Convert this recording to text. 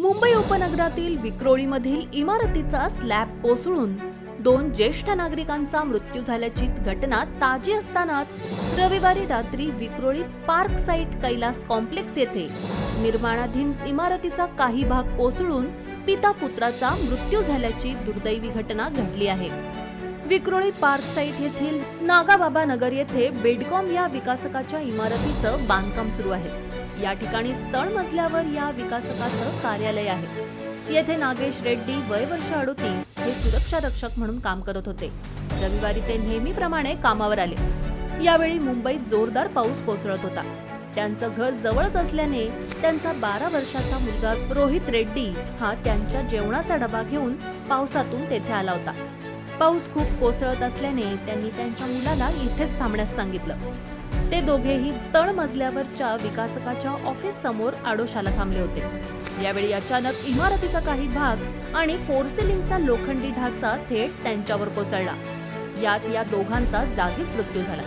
मुंबई उपनगरातील विक्रोळीमधील इमारतीचा स्लॅब कोसळून दोन ज्येष्ठ नागरिकांचा मृत्यू झाल्याची घटना ताजी असतानाच रविवारी रात्री Vikhroli park site Kailas complex येथे निर्माणाधीन इमारतीचा काही भाग कोसळून पिता पुत्राचा मृत्यू झाल्याची दुर्दैवी घटना घडली आहे. विक्रोळी पार्क साइट येथील नागाबाबा नगर येथे बेडकॉम या विकासकाच्या इमारतीचं बांधकाम सुरू आहे. या ठिकाणी स्थळ मजल्यावर या विकासकाचं कार्यालय आहे. येथे नागेश रेड्डी वय वर्ष अडोतीस हे सुरक्षा रक्षक म्हणून काम करत होते. रविवारी ते नेहमीप्रमाणे कामावर आले. यावेळी मुंबईत जोरदार पाऊस कोसळत होता. त्यांचं घर जवळच असल्याने त्यांचा बारा वर्षाचा मुलगा रोहित रेड्डी हा त्यांच्या जेवणाचा डबा घेऊन पावसातून तेथे आला होता. पाऊस खूप कोसळत असल्याने त्यांनी त्यांच्या मुलाला इथेच थांबण्यास सांगितलं. ते दोघेही तळ मजल्यावरच्या विकासकाच्या ऑफिस समोर आडोशाला थांबले होते. यावेळी अचानक इमारतीचा काही भाग आणि फोरसिलिंगचा लोखंडी ढाचा थेट त्यांच्यावर कोसळला. यात या दोघांचा जागीच मृत्यू झाला.